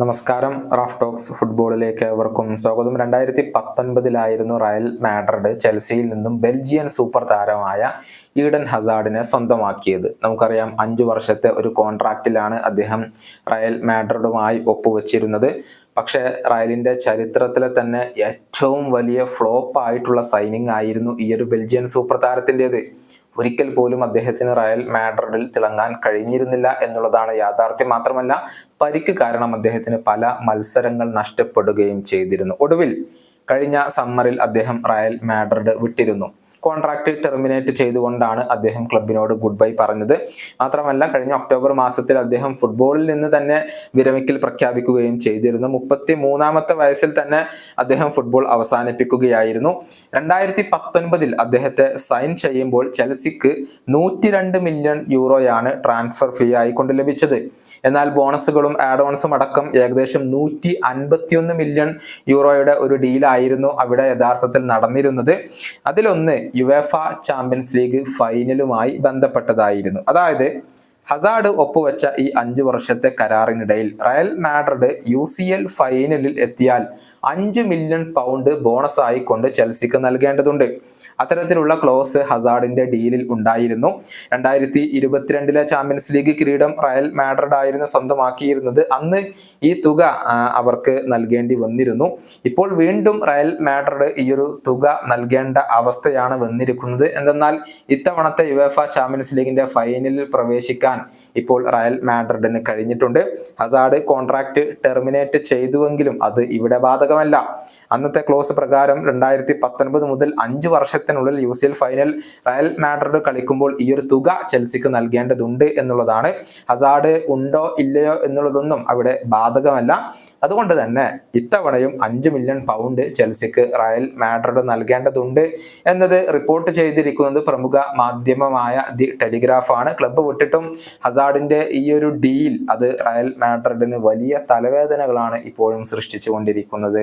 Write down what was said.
നമസ്കാരം. Raf talks ഫുട്ബോളിലേക്ക് ഏവർക്കും സ്വാഗതം. രണ്ടായിരത്തി പത്തൊൻപതിലായിരുന്നു റയൽ മാഡ്രിഡ് ചെൽസിയിൽ നിന്നും ബെൽജിയൻ സൂപ്പർ താരമായ ഈഡൻ ഹസാർഡിനെ സ്വന്തമാക്കിയത്. നമുക്കറിയാം അഞ്ചു വർഷത്തെ ഒരു കോൺട്രാക്റ്റിലാണ് അദ്ദേഹം റയൽ മാഡ്രിഡുമായി ഒപ്പുവെച്ചിരുന്നത്. പക്ഷേ റയലിന്റെ ചരിത്രത്തിലെ തന്നെ ഏറ്റവും വലിയ ഫ്ലോപ്പ് ആയിട്ടുള്ള സൈനിങ് ആയിരുന്നു ഈ ഒരു ബെൽജിയൻ സൂപ്പർ താരത്തിന്റെത്. ഒരിക്കൽ പോലും അദ്ദേഹത്തിന് റയൽ മാഡ്രിഡിൽ തിളങ്ങാൻ കഴിഞ്ഞിരുന്നില്ല എന്നുള്ളതാണ് യാഥാർത്ഥ്യം മാത്രമല്ല പരിക്ക് കാരണം അദ്ദേഹത്തിന് പല മത്സരങ്ങൾ നഷ്ടപ്പെടുകയും ചെയ്തിരുന്നു. ഒടുവിൽ കഴിഞ്ഞ സമ്മറിൽ അദ്ദേഹം റയൽ മാഡ്രിഡ് വിട്ടിരുന്നു. കോൺട്രാക്ട് ടെർമിനേറ്റ് ചെയ്തുകൊണ്ടാണ് അദ്ദേഹം ക്ലബിനോട് ഗുഡ് ബൈ പറഞ്ഞത്. മാത്രമല്ല കഴിഞ്ഞ ഒക്ടോബർ മാസത്തിൽ അദ്ദേഹം ഫുട്ബോളിൽ നിന്ന് തന്നെ വിരമിക്കൽ പ്രഖ്യാപിക്കുകയും ചെയ്തിരുന്നു. മുപ്പത്തി മൂന്നാമത്തെ വയസ്സിൽ തന്നെ അദ്ദേഹം ഫുട്ബോൾ അവസാനിപ്പിക്കുകയായിരുന്നു. രണ്ടായിരത്തി പത്തൊൻപതിൽ അദ്ദേഹത്തെ സൈൻ ചെയ്യുമ്പോൾ ചെൽസിക്ക് നൂറ്റി രണ്ട് മില്യൺ യൂറോയാണ് ട്രാൻസ്ഫർ ഫീ ആയിക്കൊണ്ട് ലഭിച്ചത്. എന്നാൽ ബോണസുകളും ആഡ് ഓൺസും അടക്കം ഏകദേശം നൂറ്റി അൻപത്തിയൊന്ന് മില്യൺ യൂറോയുടെ ഒരു ഡീലായിരുന്നു അവിടെ യഥാർത്ഥത്തിൽ നടന്നിരുന്നത്. അതിലൊന്ന് യുവേഫ ചാമ്പ്യൻസ് ലീഗ് ഫൈനലുമായി ബന്ധപ്പെട്ടതായിരുന്നു. അതായത് ഹസാഡ് ഒപ്പുവെച്ച ഈ അഞ്ചു വർഷത്തെ കരാറിനിടയിൽ Real Madrid U C L ഫൈനലിൽ എത്തിയാൽ അഞ്ച് മില്യൺ പൗണ്ട് ബോണസായി കൊണ്ട് ചെൽസിക്ക് നൽകേണ്ടതുണ്ട്. അത്തരത്തിലുള്ള ക്ലോസ് ഹസാഡിന്റെ ഡീലിൽ ഉണ്ടായിരുന്നു. രണ്ടായിരത്തി ഇരുപത്തിരണ്ടിലെ ചാമ്പ്യൻസ് ലീഗ് കിരീടം റയൽ മാഡ്രിഡ് ആയിരുന്നു സ്വന്തമാക്കിയിരുന്നത്. അന്ന് ഈ തുക അവർക്ക് നൽകേണ്ടി വന്നിരുന്നു. ഇപ്പോൾ വീണ്ടും റയൽ മാഡ്രിഡ് ഈ ഒരു തുക നൽകേണ്ട അവസ്ഥയാണ് വന്നിരിക്കുന്നത്. എന്തെന്നാൽ ഇത്തവണത്തെ യുവേഫ ചാമ്പ്യൻസ് ലീഗിന്റെ ഫൈനലിൽ പ്രവേശിക്കാൻ ഇപ്പോൾ റയൽ മാഡ്രിഡിന് കഴിഞ്ഞിട്ടുണ്ട്. ഹസാഡ് കോൺട്രാക്ട് ടെർമിനേറ്റ് ചെയ്തുവെങ്കിലും അത് ഇവിടെ ബാധകമല്ല അന്നത്തെ ക്ലോസ് പ്രകാരം രണ്ടായിരത്തി പത്തൊൻപത് മുതൽ അഞ്ച് വർഷത്തിനുള്ളിൽ U C L final Real Madrid കളിക്കുമ്പോൾ ഈ ഒരു തുക ചെൽസിക്ക് നൽകേണ്ടതുണ്ട് എന്നുള്ളതാണ്. ഹസാഡ് ഉണ്ടോ ഇല്ലയോ എന്നുള്ളതൊന്നും അവിടെ ബാധകമല്ല. അതുകൊണ്ട് തന്നെ ഇത്തവണയും അഞ്ച് മില്യൺ പൗണ്ട് ചെൽസിക്ക് റയൽ മാഡ്രിഡ് നൽകേണ്ടതുണ്ട് എന്നത് റിപ്പോർട്ട് ചെയ്തിരിക്കുന്നത് പ്രമുഖ മാധ്യമമായ ദി ടെലിഗ്രാഫ് ആണ്. ക്ലബ്ബ് വിട്ടിട്ടും ഹസാഡിന്റെ ഈ ഒരു ഡീൽ അത് റയൽ മാഡ്രിഡിന് വലിയ തലവേദനകളാണ് ഇപ്പോഴും സൃഷ്ടിച്ചുകൊണ്ടിരിക്കുന്നത്.